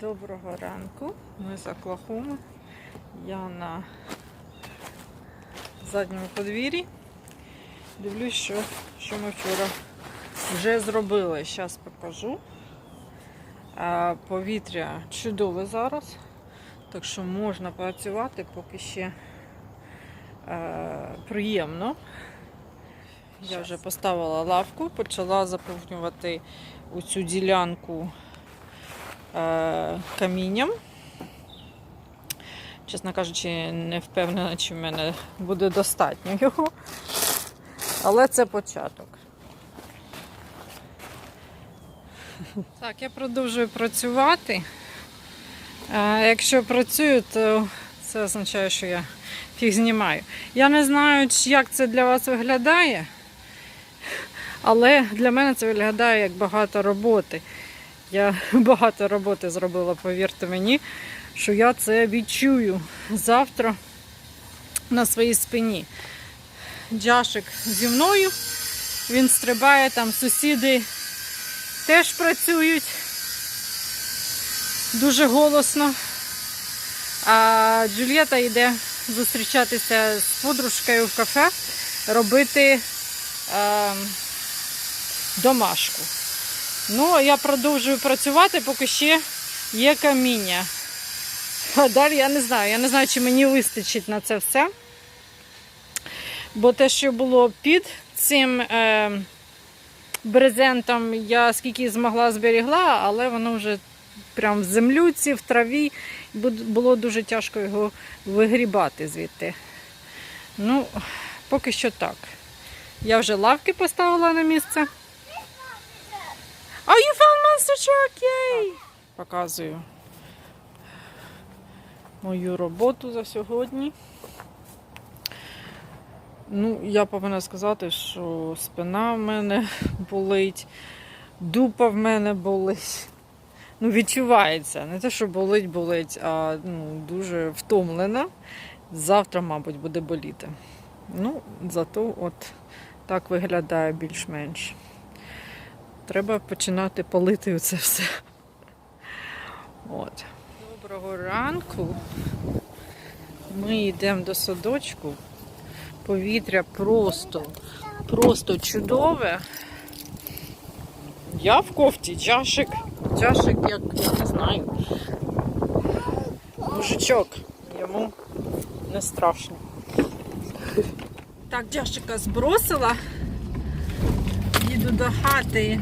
Доброго ранку. Ми з Оклахоми. Я на задньому подвір'ї. Дивлюсь, що, що ми вчора вже зробили. Зараз покажу. А, повітря чудове зараз, так що можна працювати, поки ще е, приємно. Я вже поставила лавку, почала заповнювати у цю ділянку камінням. Чесно кажучи, не впевнена, чи в мене буде достатньо його. Але це початок. Так, я продовжую працювати. Е, Якщо працюю, то це означає, що я фіг знімаю. Я не знаю, як це для вас виглядає, але для мене це виглядає як багато роботи. Я багато роботи зробила, повірте мені, що я це відчую завтра на своїй спині. Джашик зі мною, він стрибає, там сусіди теж працюють дуже голосно. А Джульєта йде зустрічатися з подружкою в кафе, робити е, домашку. Ну, а я продовжую працювати, поки ще є каміння. А далі я не знаю. Я не знаю, чи мені вистачить на це все. Бо те, що було під цим е, брезентом, я скільки змогла зберігла, але воно вже прям в землюці, в траві. Було дуже тяжко його вигрібати звідти. Ну, поки що так. Я вже лавки поставила на місце. Oh, you found Monster Truck! Yay! Показую мою роботу за сьогодні. Ну, я повинна сказати, що спина в мене болить, дупа в мене болить. Ну, відчувається. Не те, що болить, болить, а ну, дуже втомлена. Завтра, мабуть, буде боліти. Ну, зато от так виглядає більш-менш. Треба починати палити це все. От. Доброго ранку. Ми йдемо до садочку. Повітря просто, просто чудове. Я в кофті, Джашик. Джашик, як я не знаю. Мужичок. Йому не страшно. Так, Джашика збросила. Їду до хати.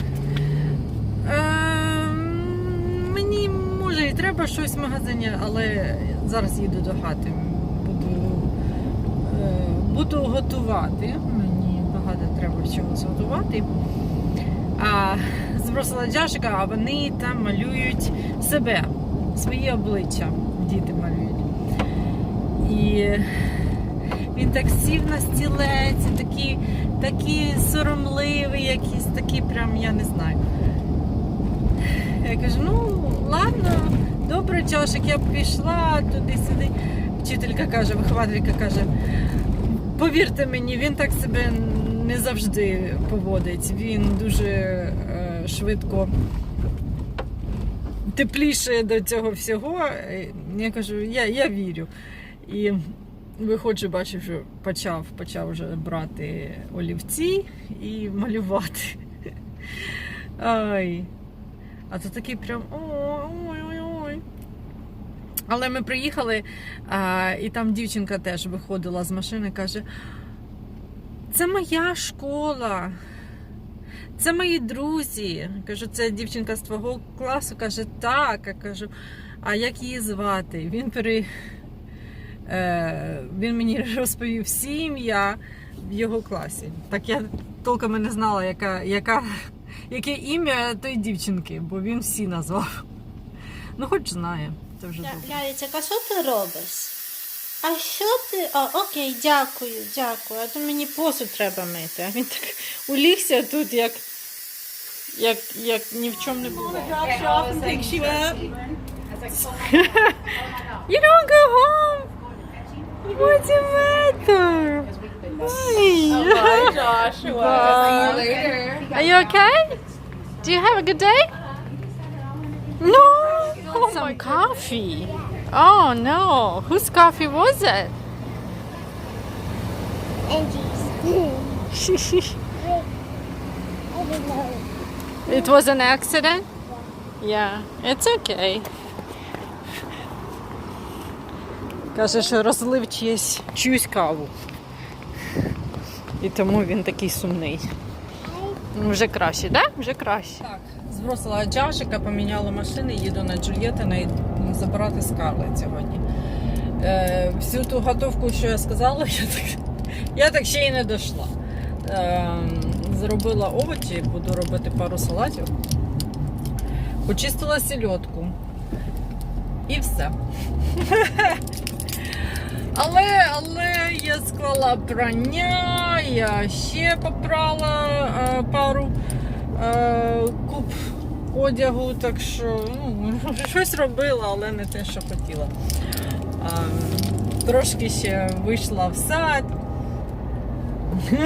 Ем, мені може і треба щось в магазині, але зараз їду до хати. Буду, е, буду готувати. Мені багато треба чого зготувати. А, збросила Джашика, а вони там малюють себе, свої обличчя. Діти малюють. І він так сів на стілець, такий, такий соромливий, якийсь такий прям, я не знаю. Я кажу, ну ладно, добре, чашик, я б пішла туди-сюди. Вчителька каже, вихователька каже, повірте мені, він так себе не завжди поводить. Він дуже е, швидко тепліше до цього всього. Я кажу, я, я вірю. І виходжу, бачу, що почав, почав вже брати олівці і малювати. Ай. А то такий прям ой-ой-ой. Але ми приїхали, а, і там дівчинка теж виходила з машини, каже: це моя школа. Це мої друзі. Кажу, це дівчинка з твого класу. Каже, так. Я кажу, а як її звати? Він пере... е, він мені розповів всі ім'я в його класі. Так я толком і не знала, яка, яка, яке ім'я тої дівчинки, бо він всі назвав. Ну, хоч знає, це вже добре. А що ти робиш? А що ти. А, окей, дякую, дякую. А то мені посуд треба мити. А він так улігся тут, як, як, як ні в чому не було. You don't go home. What's the matter? Hi. Bye, Joshua. Bye. Are you okay? Do you have a good day? No. Oh my some coffee. Oh no. Whose coffee was it? Angie's. I don't know. It was an accident? Yeah, it's okay. Каже, що розлив чиюсь, чиюсь каву. І тому він такий сумний. Вже краще. Да? Вже краще. Так, збросила Джашика, поміняла машини, їду на Джульєтина і забирати Скарлет сьогодні. Е, всю ту готовку, що я сказала, я так, я так ще й не дійшла. Е, зробила овочі, буду робити пару салатів. Почистила сільотку. І все. Але, але я склала прання, я ще попрала е, пару е, куб одягу, так що ну, щось робила, але не те, що хотіла. А, трошки ще вийшла в сад.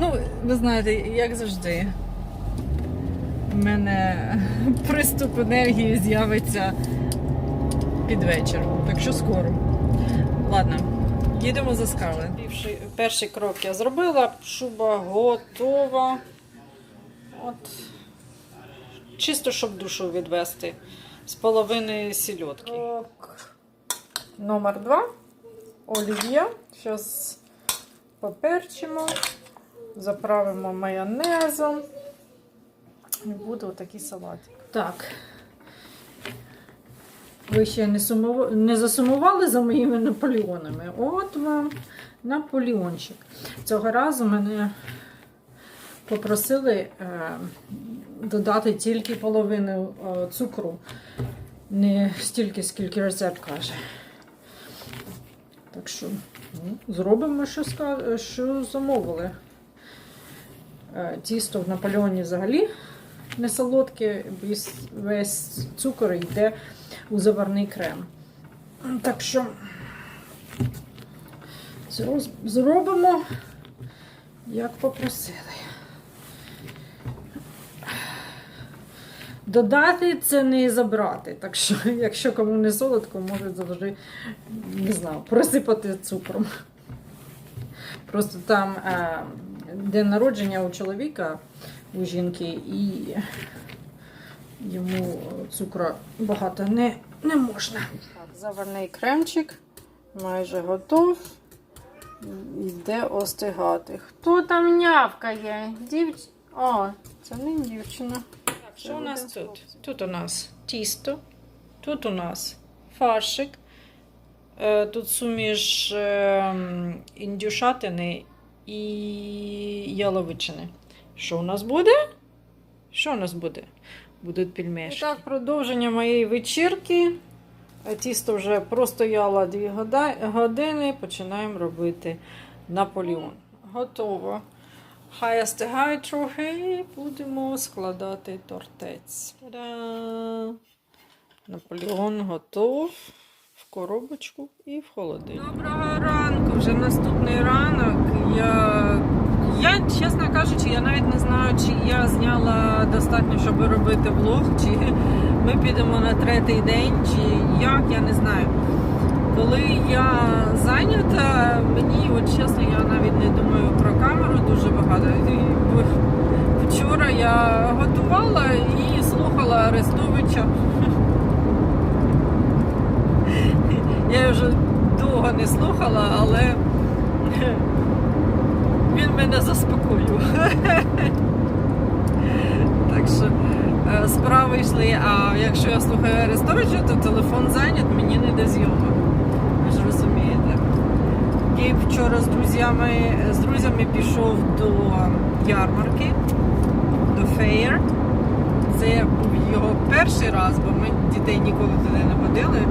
ну, ви знаєте, як завжди. У мене приступ енергії з'явиться під вечір. Так що скоро. Ладно, їдемо за Скарлет. Перший, перший крок я зробила, шуба готова. От. Чисто, щоб душу відвести з половини сільотки. Крок номер два. Олів'є. Зараз поперчимо, заправимо майонезом. І буде отакий салатик. Так. Ви ще не, сумув... не засумували за моїми наполеонами? От вам наполеончик. Цього разу мене попросили е, додати тільки половину е, цукру. Не стільки, скільки рецепт каже. Так що ну, зробимо, що, що замовили. Е, Тісто в Наполеоні взагалі не солодке, весь цукор йде у заварний крем. Так що зробимо, як попросили. Додати це не забрати. Так що, якщо кому не солодко, може завжди, не знаю, присипати цукром. Просто там е, день народження у чоловіка, у жінки, і йому цукру багато не, не можна. Так, заварний кремчик майже готов. Йде остигати. Хто там нявкає? Дівч... О, це не дівчина. Так, що у нас тут? Тут у нас тісто, тут у нас фаршик, е, тут суміш е, індюшатини і яловичини. Що у нас буде? Що у нас буде? Будуть пельмешки. Так, продовження моєї вечірки. Тісто вже простояло 2 года- години. Починаємо робити Наполеон. Готово. Хай остигає трохи і будемо складати тортець. Та-да! Наполеон готов в коробочку і в холодильник. Доброго ранку, вже наступний ранок. Я, я, чесно кажучи, я навіть не знаю, чи я зняла достатньо, щоб робити влог, чи ми підемо на третій день, чи як, я не знаю. Коли я зайнята, мені, от чесно, я навіть не думаю про камеру дуже багато. Вчора я готувала і слухала Арестовича. Я вже довго не слухала, але він мене заспокоював. Так що е, справи йшли, а якщо я слухаю Арестовича, то телефон зайнят, мені не до зйомок. Ви ж розумієте. Гейб вчора з друзями, з друзями пішов до ярмарки, до феєр. Це був його перший раз, бо ми дітей ніколи туди не водили.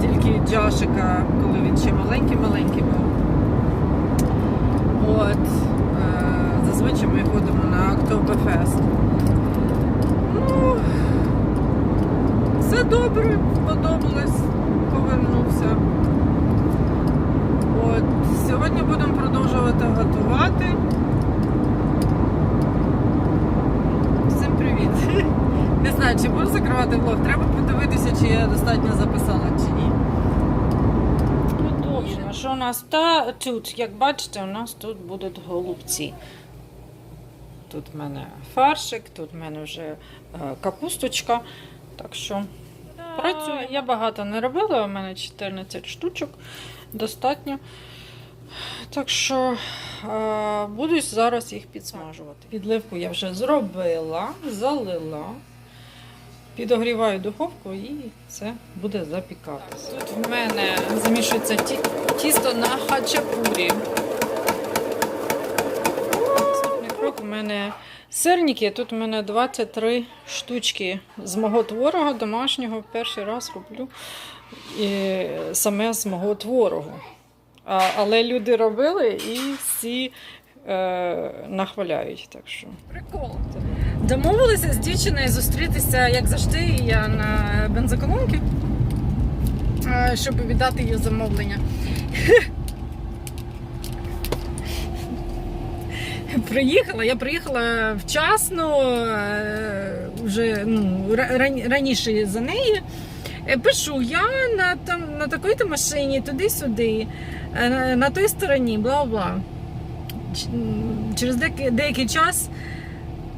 Тільки Джашика, коли він ще маленький-маленький був. От. Е, зазвичай ми ходимо на Октоберфест. Ну, все добре, сподобалось, повернувся. От, сьогодні будемо продовжувати готувати. Всім привіт! Не знаю, знаю, чи буду закривати влог. Треба подивитися, чи я достатньо записала, чи ні. Продовжуємо. Що у нас та тут, як бачите, у нас тут будуть голубці. Тут в мене фаршик, тут в мене вже е, капусточка. Так що працюю. Я багато не робила, у мене 14 штучок достатньо. Так що е, буду зараз їх підсмажувати. Підливку я вже зробила, залила. Підогріваю духовку і це буде запікатися. Тут в мене замішується ті- тісто на хачапурі. Наступний крок у мене сирники. Тут у мене 23 штучки з мого творога домашнього. Перший раз роблю і саме з мого творогу. А, але люди робили і всі е, нахваляють. Так що. Прикол. Домовилися з дівчиною зустрітися, як завжди, я на бензоколонці, щоб віддати їй замовлення. Приїхала, я приїхала вчасно, е, вже ну, раніше за неї. Е, Пишу, я на, там, на такій-то машині, туди-сюди, е, на той стороні, бла-бла. Через деякий, деякий час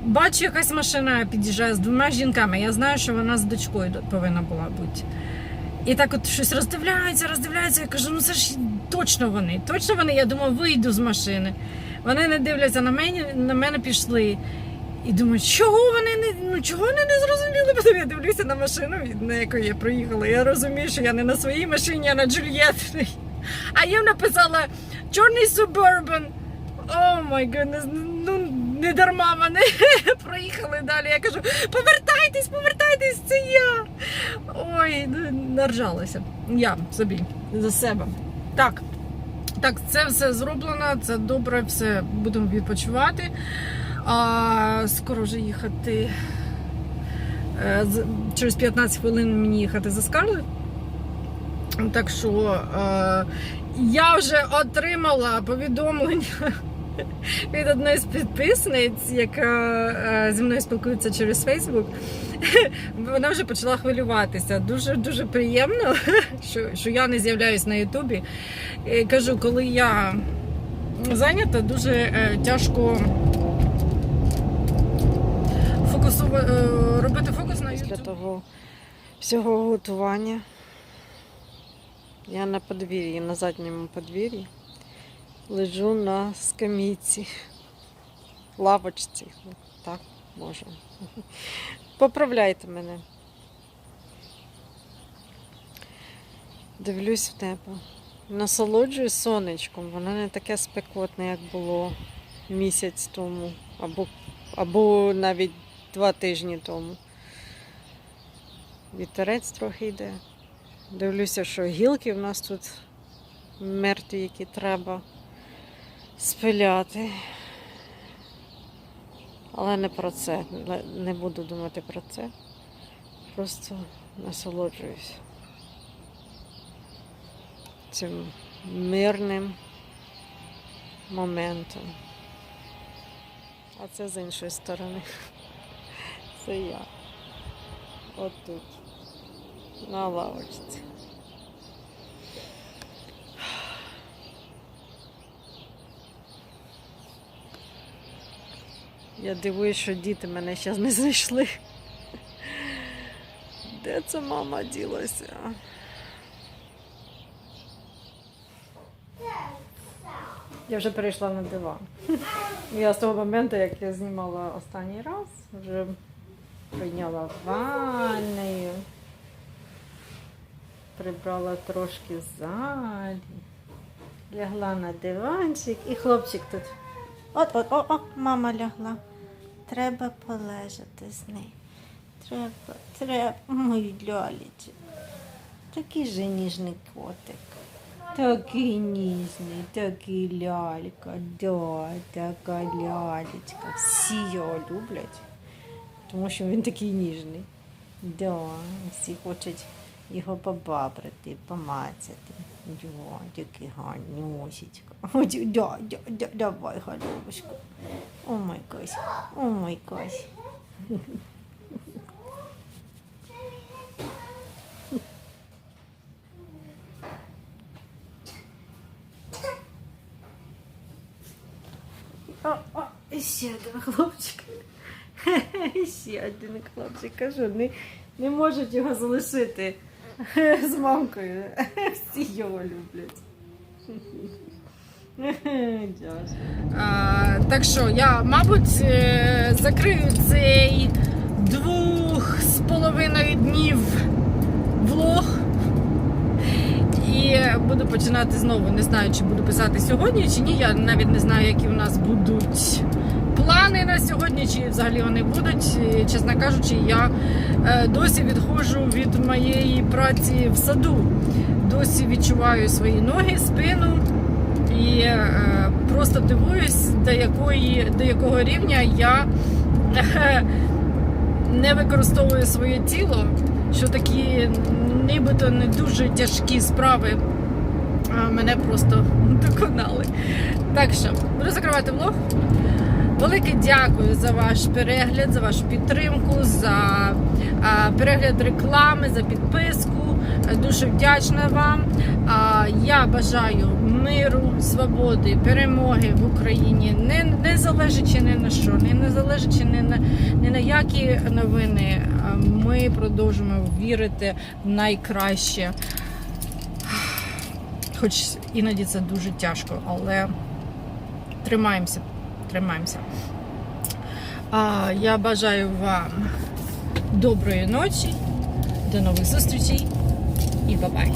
бачу, якась машина під'їжджає з двома жінками. Я знаю, що вона з дочкою повинна була бути. І так от щось роздивляються, роздивляються. Я кажу, ну це ж точно вони. Точно вони. Я думаю, вийду з машини. Вони не дивляться на мене, на мене пішли. І думаю, чого вони не ну чого вони не зрозуміли? Потім я дивлюся на машину, на яку я проїхала. Я розумію, що я не на своїй машині, а на Джульєтній. А їм написала чорний субурбан. О май гуднес, ну не дарма вони проїхали далі. Я кажу, повертайтесь, повертайтесь, це я. Ой, ну, наржалася. Я собі за себе. Так. Так, це все зроблено, це добре, все будемо відпочивати. А скоро вже їхати. Е, Через 15 хвилин мені їхати за Скарлет. Так що е, я вже отримала повідомлення від одної з підписниць, яка е, зі мною спілкується через Facebook. Вона вже почала хвилюватися. Дуже дуже приємно, що, що я не з'являюсь на Ютубі. Кажу, коли я зайнята, дуже е, тяжко фокусу, е, робити фокус на Після YouTube. того всього готування я на подвір'ї, на задньому подвір'ї лежу на скамійці, лавочці. Так, можу. Поправляйте мене. Дивлюсь в небо. Насолоджуюсь сонечком. Воно не таке спекотне, як було місяць тому, або, або навіть два тижні тому. Вітерець трохи йде. Дивлюся, що гілки в нас тут мертві, які треба спиляти. Але не про це. Не- буду думати про це. Просто насолоджуюсь цим мирним моментом. А це з іншої сторони. Це я. От тут. На лавочці. Я дивуюсь, що діти мене зараз не знайшли. Де це мама ділася? Я вже перейшла на диван. Я з того моменту, як я знімала останній раз, вже прийняла ванною, прибрала трошки залі, лягла на диванчик і хлопчик тут. От, от, о, о, мама лягла. Треба полежати з нею. Треба, треба, мій лялечик. Такий же ніжний котик. Такий ніжний, такий лялька, да, така лялечка. Всі його люблять, тому що він такий ніжний. Да, всі хочуть його побабрити, помацати. Дядьки, Ганюсечка. Дядя, да, давай, голубушка. О мой кось, о мой май Кась. Ще один хлопчик. Ще один хлопчик, кажу, не, не можуть його залишити з мамкою. Всі його люблять. А, так що я, мабуть, е, закрию цей двох з половиною днів влог. І буду починати знову. Не знаю, чи буду писати сьогодні, чи ні. Я навіть не знаю, які у нас будуть плани на сьогодні, чи взагалі вони будуть. Чесно кажучи, я е, досі відходжу від моєї праці в саду. Досі відчуваю свої ноги, спину. І е, просто дивуюсь, до, якої, до якого рівня я не використовую своє тіло, що такі нібито не дуже тяжкі справи мене просто доконали. Так що, буду закривати влог. Велике дякую за ваш перегляд, за вашу підтримку, за перегляд реклами, за підписку. Дуже вдячна вам. Я бажаю миру, свободи, перемоги в Україні, не, не залежачи ні на що, не, не залежачи ні на, ні на які новини. Ми продовжуємо вірити в найкраще. Хоч іноді це дуже тяжко, але тримаємося, тримаємося. А, я бажаю вам доброї ночі, до нових зустрічей і бабай!